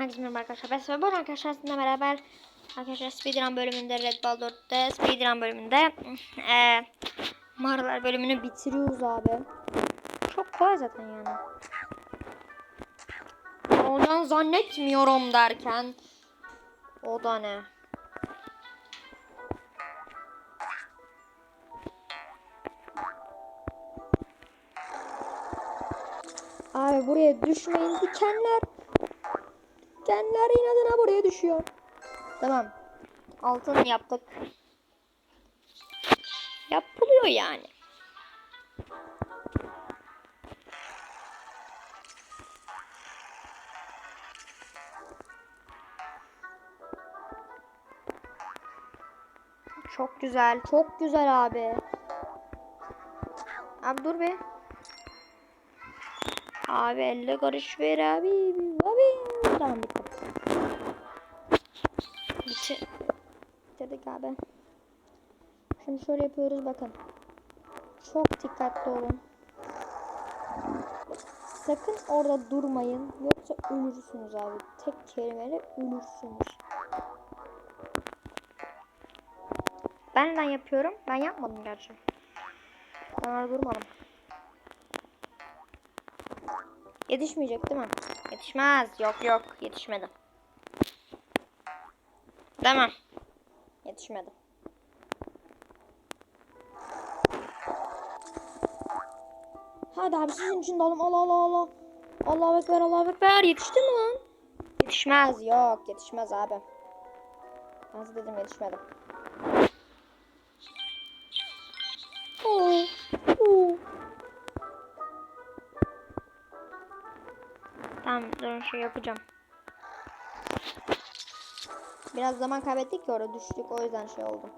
Herkese merhaba arkadaşlar. Ben Bora arkadaşlar sizinle beraber arkadaşlar speedrun bölümünde Red Ball 4'te speedrun bölümünde eee mağaralar bölümünü bitiriyoruz abi. Çok kolay zaten yani. Ondan zannetmiyorum derken o da ne? Abi buraya düşmeyin dikenler. Dikenler inadına buraya düşüyor. Tamam. Altın yaptık. Yapılıyor yani. Çok güzel. Çok güzel abi. Abi dur be. Abi elle karış ver abi. Abi. Tamam bitti. Bitti. Bitirdik abi. Şimdi şöyle yapıyoruz bakın. Çok dikkatli olun. Sakın orada durmayın. Yoksa ölürsünüz abi. Tek kelimeyle ölürsünüz. Ben neden yapıyorum? Ben yapmadım gerçi. Ben orada durmadım. Yetişmeyecek değil mi? Yetişmez. Yok yok yetişmedi. Tamam. Yetişmedi. Hadi abi sizin için de alalım. Allah Allah Allah. Allahu Ekber Allahu Ekber. Yetişti mi lan? Yetişmez. Yok yetişmez abi. Nasıl dedim yetişmedi. Dur şey yapacağım. Biraz zaman kaybettik ki orada düştük o yüzden şey oldu.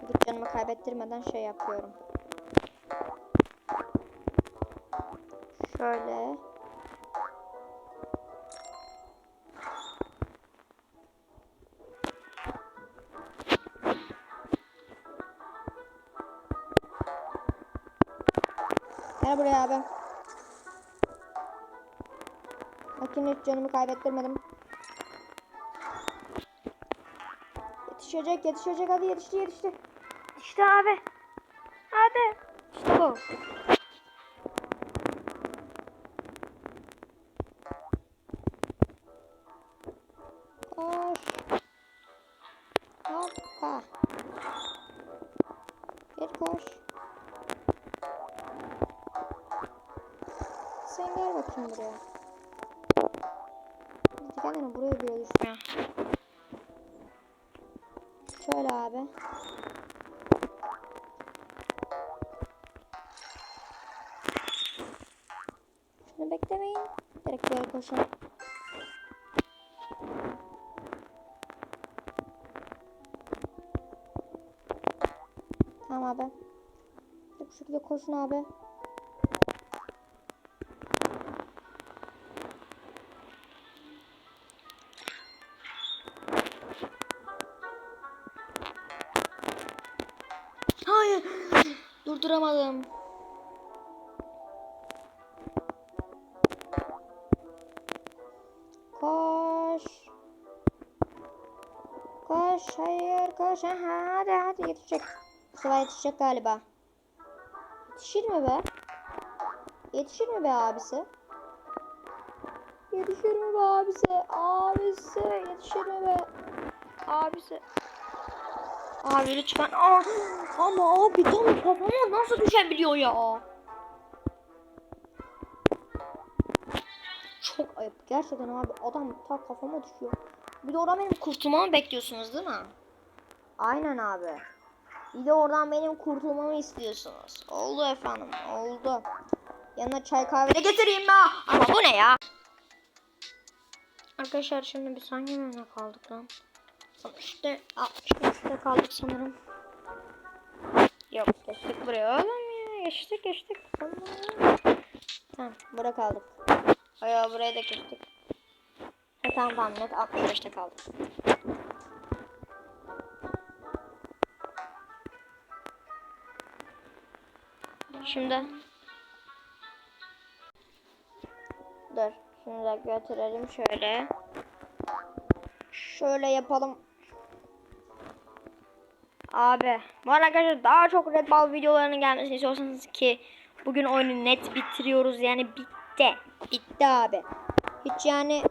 Gidip canımı kaybettirmeden şey yapıyorum. Şöyle. Gel buraya abi. Bakın hiç canımı kaybettirmedim. Yetişecek, yetişecek. Hadi yetişti, yetişti. İşte abi. Hadi. İşte bu. Koş. Hoppa. Gel koş. Sen gel bakayım buraya. Dikenlerini buraya bir düşüyor. Şöyle abi. Şunu beklemeyin. Direkt böyle koşun. Tamam abi. Bu şekilde koşun abi. Durduramadım. Koş. Koş. Hayır koş. Aha, hadi hadi yetişecek. Bu sefer yetişecek galiba. Yetişir mi be? Yetişir mi be abisi? Yetişir mi be abisi? Abisi yetişir mi be? Abisi. Abi lütfen. Aa, ama abi tam kafama nasıl düşebiliyor ya? Çok ayıp. Gerçekten abi adam ta kafama düşüyor. Bir de oradan benim kurtulmamı bekliyorsunuz değil mi? Aynen abi. Bir de oradan benim kurtulmamı istiyorsunuz. Oldu efendim. Oldu. Yanına çay kahve de getireyim mi? Ama bu ne ya? Arkadaşlar şimdi bir saniye kaldık lan? İşte 63'te kaldık sanırım. Yok geçtik buraya oğlum ya. Geçtik geçtik. Tamam. Burada kaldık. Aya buraya da geçtik. Ha, tamam tamam net 65'te kaldık. Şimdi Dur. Şunu da götürelim şöyle. Şöyle yapalım. Abi bu arada arkadaşlar daha çok Red Ball videolarının gelmesini istiyorsanız ki bugün oyunu net bitiriyoruz yani bitti. Bitti abi. Hiç yani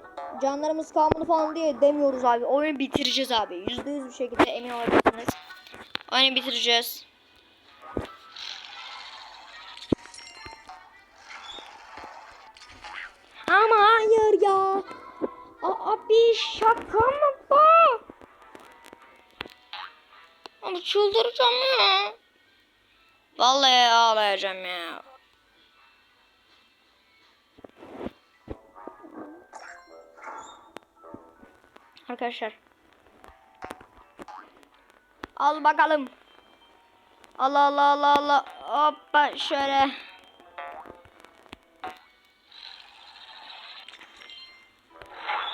canlarımız kalmadı falan diye demiyoruz abi. Oyunu bitireceğiz abi. Yüzde yüz bir şekilde emin olabilirsiniz. Oyunu bitireceğiz. Ama hayır ya. Abi şaka mı Abi çıldıracağım ya. Vallahi ağlayacağım ya. Arkadaşlar. Al bakalım. Allah Allah Allah Allah. Hoppa şöyle.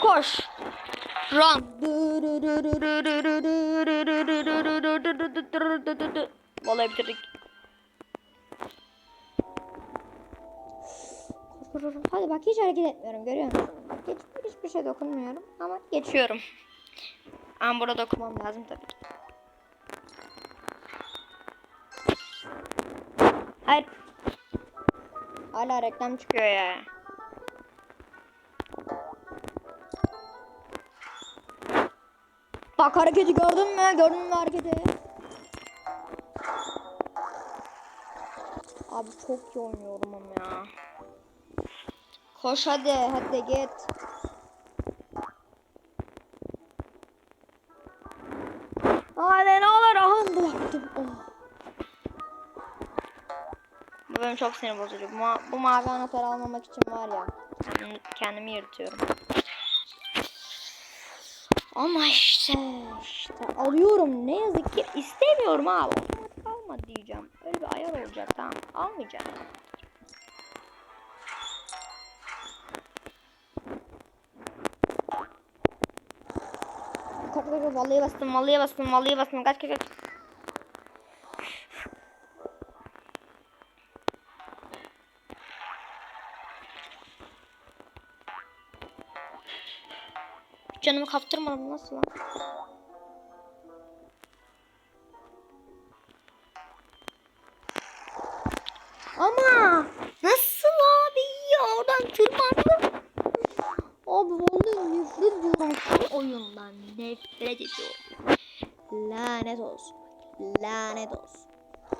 Koş. Run. Vallahi bitirdik. Hadi bak hiç hareket etmiyorum görüyor musun? Hiç, hiçbir şey dokunmuyorum ama geçiyorum. Ama burada dokunmam lazım tabii ki. Hayır. Hala reklam çıkıyor ya. Bak hareketi gördün mü? Gördün mü hareketi? Abi çok iyi oynuyorum ama ya. Koş hadi, hadi git. Hadi ne olur ahım bıraktım. Oh. Bu benim çok sinir bozucu. Bu, ma bu mavi anahtarı almamak için var ya. Kendimi yırtıyorum. Ama işte işte alıyorum ne yazık ki istemiyorum abi. Alma diyeceğim. Öyle bir ayar olacak tamam. Almayacağım. Vallahi bastım vallahi bastım vallahi bastım kaç kaç kaç. Canımı kaptırmadım nasıl lan? Ama nasıl abi ya oradan tırmandım. Abi vallahi nefret ediyorum şu oyundan nefret ediyorum. Lanet olsun. Lanet olsun.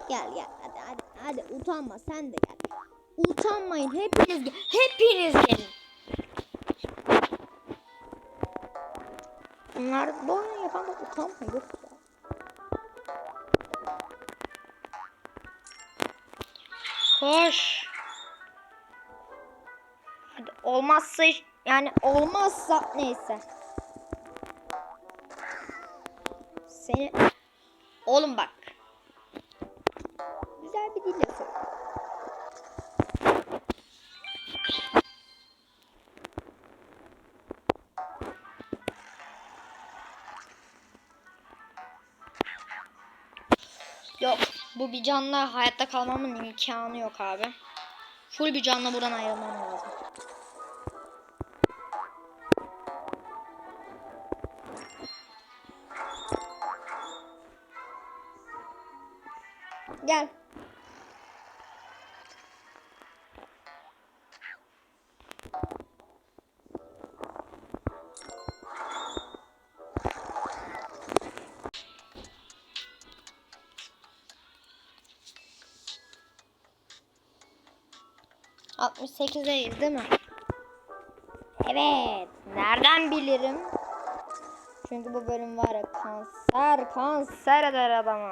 Gel gel hadi hadi hadi utanma sen de gel. Utanmayın hepiniz. Hepiniz gelin. Bunlar bu oyunu yapan da ya. Koş. Hadi olmazsa yani olmazsa neyse. Seni oğlum bak. Bu bir canla hayatta kalmamın imkanı yok abi. Full bir canla buradan ayrılmam lazım. Gel. Altmış sekizdeyiz değil mi? Evet. Nereden bilirim? Çünkü bu bölüm var ya kanser kanser eder adamı.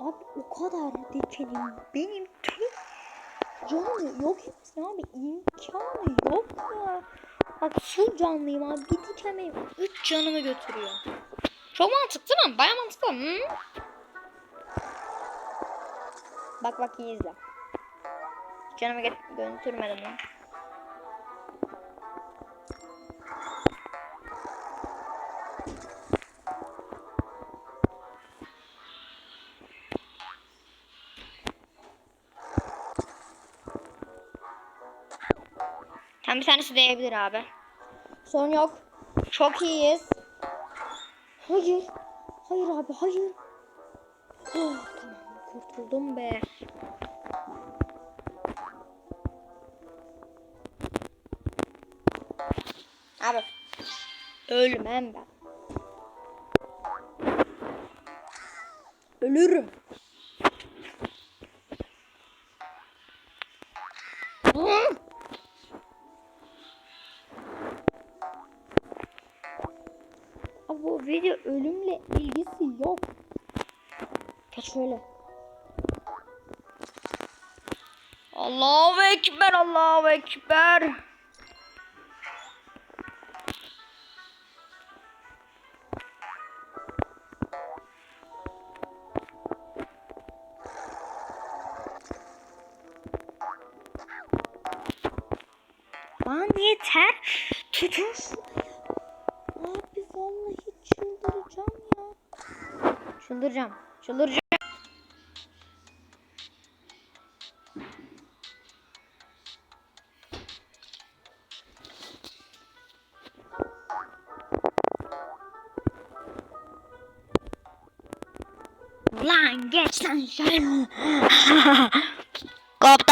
Abi o kadar dikenim benim tek canımı yok etsin abi imkanı yok ya. Bak full canlıyım abi bir diken benim 3 canımı götürüyor. Çok mantıklı değil mi? Baya mantıklı. Hı? Bak bak iyi izle. Canımı götürmedim lan. Tam bir tanesi değebilir abi. Sorun yok. Çok iyiyiz. Hayır. Hayır abi hayır. Oh, tamam kurtuldum be. Abi. Ölmem ben. Ölürüm. Şöyle. Allahu Ekber, Allahu Ekber. Lan yeter. Tutun. Abi vallahi çıldıracağım ya. Çıldıracağım. Çıldıracağım.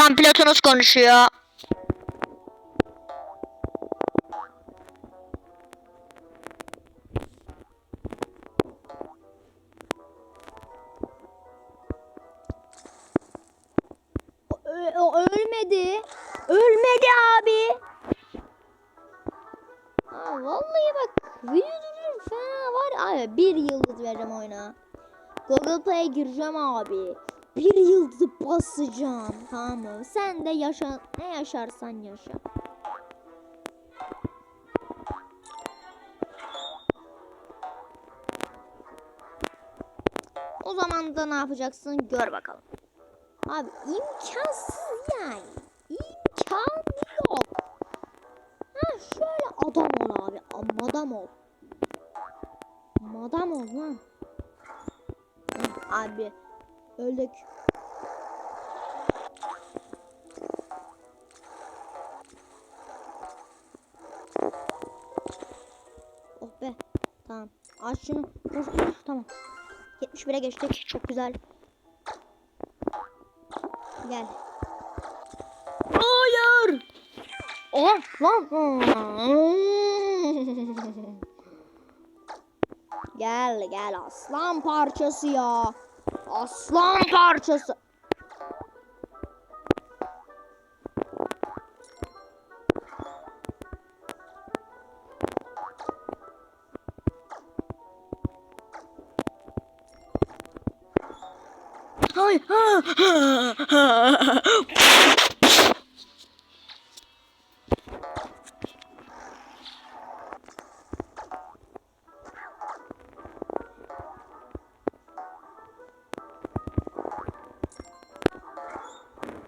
Kaptan pilotunuz konuşuyor. Yaşa ne yaşarsan yaşa. O zaman da ne yapacaksın gör bakalım. Abi imkansız yani. İmkan yok. Ha şöyle adam ol abi. Madam ol. Madam ol lan. Abi öldük. Oh be. Tamam. Aç şunu. Vur. Tamam. 71'e geçtik. Çok güzel. Gel. Hayır. Oh lan. gel gel aslan parçası ya. Aslan parçası.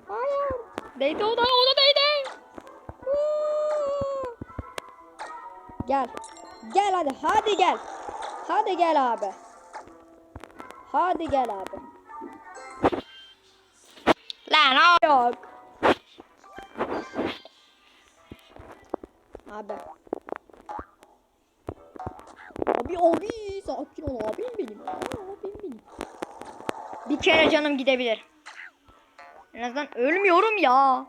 Hayır. Değdi o da, o da değdi. Gel. Gel hadi. Hadi gel. Hadi gel abi. Hadi gel abi. Abi. Abi abi sakin ol abim benim. Abim benim. Bir kere canım gidebilir. En azından ölmüyorum ya.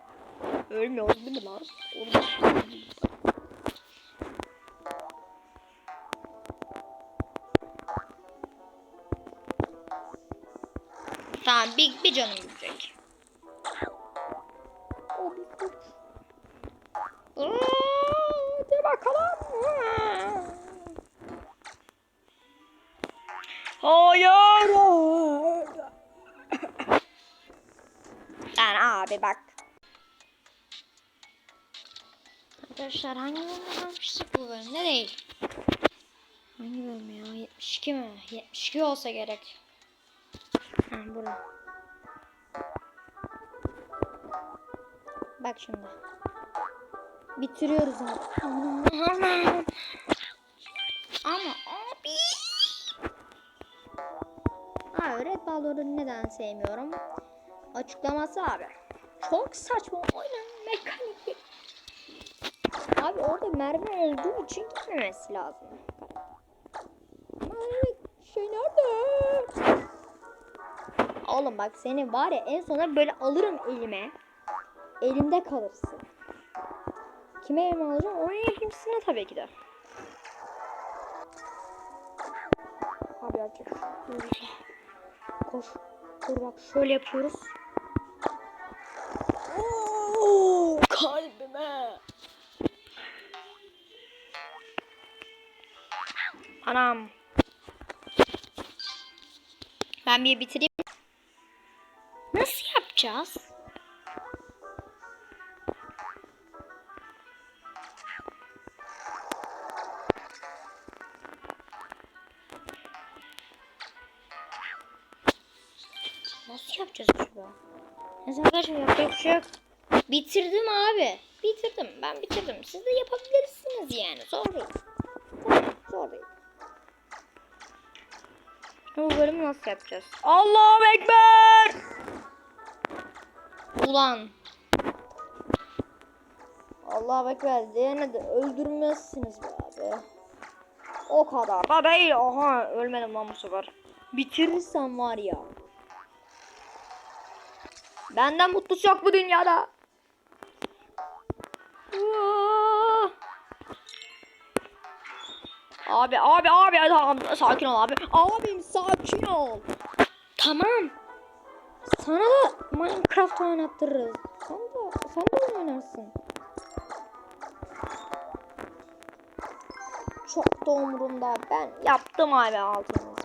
Ölmüyoruz değil mi lan? Tamam bir, bir canım gidecek. Abi dur. Lan abi bak. Arkadaşlar hangi bölümde kalmıştık bu bölümde değil. Hangi bölüm ya? 72 mi? 72 olsa gerek. Ha bura. Bak şimdi. Bitiriyoruz abi. Ama abi. Abi Red Ball'ları neden sevmiyorum? Açıklaması abi. Çok saçma oyunun mekaniği. Abi orada mermi olduğu için gitmemesi lazım. Ay, Şey nerede? Oğlum bak seni var ya en sona böyle alırım elime. Elimde kalırsın. Kime elime alacağım? Oraya kimsine tabii ki de. Abi. Böyle. Koş. Dur bak şöyle yapıyoruz. Oo, kalbime. Anam. Ben bir bitireyim. Nasıl yapacağız? Nasıl yapacağız acaba? Neyse arkadaşlar yapacak bir şey yok. Bitirdim abi. Bitirdim. Ben bitirdim. Siz de yapabilirsiniz yani. Zor değil. Zor değil. Bu bölümü nasıl yapacağız? Allahu Ekber! Ulan. Allah bekler diyene de öldürmezsiniz be abi. O kadar da değil. Aha ölmedim lan bu sefer. Bitirirsen var ya. Benden mutlusu yok bu dünyada. Abi abi abi tamam sakin ol abi. Abim sakin ol. Tamam. Sana da Minecraft oynattırırız. Sen de, sen de oynarsın. Çok da umurumda. Ben Yaptım abi altını.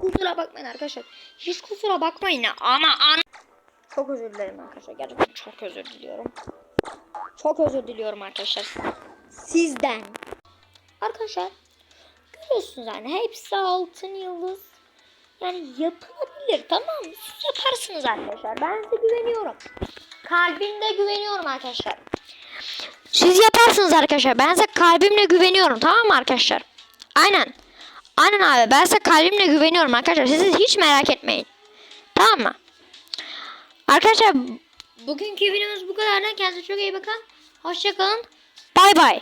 Kusura bakmayın arkadaşlar. Hiç kusura bakmayın ama an çok özür dilerim arkadaşlar. Gerçekten çok özür diliyorum. Çok özür diliyorum arkadaşlar. sizden. Arkadaşlar görüyorsunuz yani hepsi altın yıldız. Yani yapılabilir tamam mı? Siz yaparsınız arkadaşlar. Ben size güveniyorum. Kalbimde güveniyorum arkadaşlar. Siz yaparsınız arkadaşlar. Ben size kalbimle güveniyorum tamam mı arkadaşlar? Aynen. Aynen abi ben size kalbimle güveniyorum arkadaşlar. Siz hiç merak etmeyin. Tamam mı? Arkadaşlar bugünkü videomuz bu kadar. Kendinize çok iyi bakın. Hoşçakalın. Bay bay.